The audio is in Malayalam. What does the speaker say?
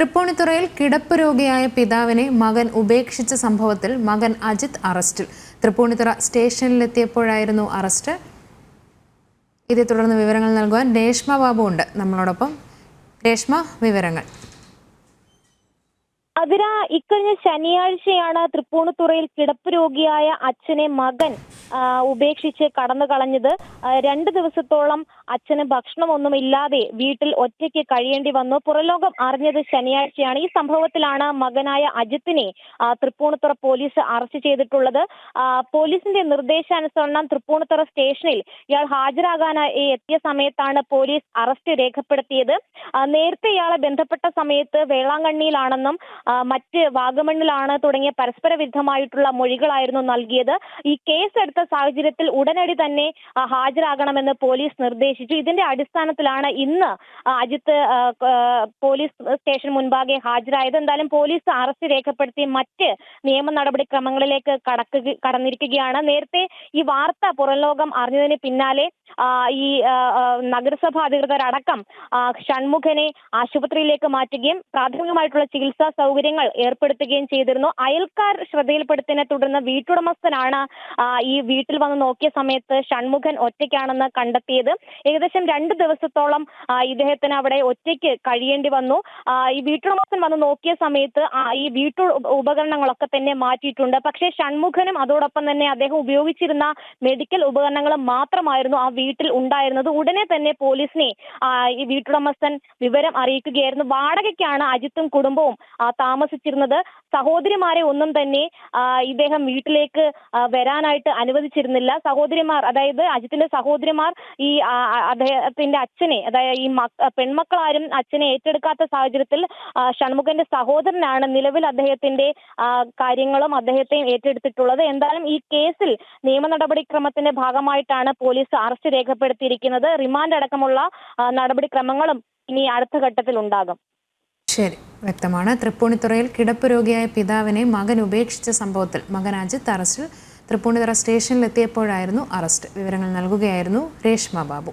തൃപ്പൂണിത്തുറയിൽ കിടപ്പ് രോഗിയായ പിതാവിനെ മകൻ ഉപേക്ഷിച്ച സംഭവത്തിൽ മകൻ അജിത് അറസ്റ്റിൽ. തൃപ്പൂണിത്തുറ സ്റ്റേഷനിലെത്തിയപ്പോഴായിരുന്നു അറസ്റ്റ്. ഇതേ തുടർന്ന് വിവരങ്ങൾ നൽകുവാൻ രേഷ്മ ബാബു ഉണ്ട്. നമ്മളോടൊപ്പം രേഷ്മ വിവരങ്ങൾ. അതിര ഇക്കഴിഞ്ഞ ശനിയാഴ്ചയാണ് തൃപ്പൂണിത്തുറയിൽ കിടപ്പ് രോഗിയായ അച്ഛനെ മകൻ ഉപേക്ഷിച്ച് കടന്നു കളഞ്ഞത് രണ്ട് ദിവസത്തോളം അച്ഛന് ഭക്ഷണമൊന്നും ഇല്ലാതെ വീട്ടിൽ ഒറ്റയ്ക്ക് കഴിയേണ്ടി വന്നു. പുറലോകം അറിഞ്ഞത് ശനിയാഴ്ചയാണ്. ഈ സംഭവത്തിലാണ് മകനായ അജിത്തിനെ തൃപ്പൂണിത്തുറ പോലീസ് അറസ്റ്റ് ചെയ്തിട്ടുള്ളത്. പോലീസിന്റെ നിർദ്ദേശാനുസരണം തൃപ്പൂണിത്തുറ സ്റ്റേഷനിൽ ഇയാൾ ഹാജരാകാനായി എത്തിയ സമയത്താണ് പോലീസ് അറസ്റ്റ് രേഖപ്പെടുത്തിയത്. നേരത്തെ ഇയാളെ ബന്ധപ്പെട്ട സമയത്ത് വേളാങ്കണ്ണിയിലാണെന്നും മറ്റ് വാഗമണ്ണിലാണ് തുടങ്ങിയ പരസ്പര വിരുദ്ധമായിട്ടുള്ള മൊഴികളായിരുന്നു നൽകിയത്. ഈ കേസ് എടുത്ത സാഹചര്യത്തിൽ ഉടനടി തന്നെ ഹാജരാകണമെന്ന് പോലീസ് നിർദ്ദേശിച്ചു. ഇതിന്റെ അടിസ്ഥാനത്തിലാണ് ഇന്ന് അജിത്ത് പോലീസ് സ്റ്റേഷൻ മുൻപാകെ ഹാജരായത്. എന്തായാലും പോലീസ് അറസ്റ്റ് രേഖപ്പെടുത്തി മറ്റ് നിയമ നടപടിക്രമങ്ങളിലേക്ക് കടക്കുക കടന്നിരിക്കുകയാണ്. നേരത്തെ ഈ വാർത്ത പുറംലോകം അറിഞ്ഞതിന് പിന്നാലെ ഈ നഗരസഭ അധികൃതരടക്കം ഷൺമുഖനെ ആശുപത്രിയിലേക്ക് മാറ്റുകയും പ്രാഥമികമായിട്ടുള്ള ചികിത്സാ സൗകര്യങ്ങൾ ഏർപ്പെടുത്തുകയും ചെയ്തിരുന്നു. അയൽക്കാർ ശ്രദ്ധയിൽപ്പെടുത്തിയതിനെ തുടർന്ന് വീട്ടുടമസ്ഥനാണ് ഈ വീട്ടിൽ വന്ന് നോക്കിയ സമയത്ത് ഷൺമുഖൻ ഒറ്റയ്ക്കാണെന്ന് കണ്ടെത്തിയത്. ഏകദേശം രണ്ട് ദിവസത്തോളം ഇദ്ദേഹത്തിന് അവിടെ ഒറ്റയ്ക്ക് കഴിയേണ്ടി വന്നു. ഈ വീട്ടുടമസ്ഥൻ വന്ന് നോക്കിയ സമയത്ത് ഈ വീട്ടു ഉപ- ഉപകരണങ്ങളൊക്കെ തന്നെ മാറ്റിയിട്ടുണ്ട്. പക്ഷേ ഷൺമുഖനും അതോടൊപ്പം തന്നെ അദ്ദേഹം ഉപയോഗിച്ചിരുന്ന മെഡിക്കൽ ഉപകരണങ്ങൾ മാത്രമായിരുന്നു ആ വീട്ടിൽ ഉണ്ടായിരുന്നത്. ഉടനെ തന്നെ പോലീസിനെ ഈ വീട്ടുടമസ്ഥൻ വിവരം അറിയിക്കുകയായിരുന്നു. വാടകയ്ക്കാണ് അജിത്തും കുടുംബവും താമസിച്ചിരുന്നത്. സഹോദരിമാരെ ഒന്നും തന്നെ ഇദ്ദേഹം വീട്ടിലേക്ക് വരാനായിട്ട് അനുവദിച്ചിരുന്നില്ല. സഹോദരിമാർ അതായത് അജിത്തിന്റെ സഹോദരിമാർ ഈ അദ്ദേഹത്തിന്റെ അച്ഛനെ അതായത് ഈ മക്ക പെൺമക്കളാരും അച്ഛനെ ഏറ്റെടുക്കാത്ത സാഹചര്യത്തിൽ ഷൺമുഖന്റെ സഹോദരനാണ് നിലവിൽ അദ്ദേഹത്തിന്റെ കാര്യങ്ങളും അദ്ദേഹത്തെയും ഏറ്റെടുത്തിട്ടുള്ളത്. എന്തായാലും ഈ കേസിൽ നിയമ നടപടിക്രമത്തിന്റെ ഭാഗമായിട്ടാണ് പോലീസ് അറസ്റ്റ് രേഖപ്പെടുത്തിയിരിക്കുന്നത്. റിമാൻഡ് അടക്കമുള്ള നടപടിക്രമങ്ങളും ഇനി അടുത്ത ഘട്ടത്തിൽ ഉണ്ടാകും. ശരി. വ്യക്തമാണ്. തൃപ്പൂണിത്തുറയിൽ കിടപ്പ് രോഗിയായ പിതാവിനെ മകൻ ഉപേക്ഷിച്ച സംഭവത്തിൽ മകൻ അജിത്ത് അറസ്റ്റിൽ തൃപ്പൂണിത്തുറ സ്റ്റേഷനിലെത്തിയപ്പോഴായിരുന്നു അറസ്റ്റ്. വിവരങ്ങൾ നൽകുകയായിരുന്നു രേഷ്മ ബാബു.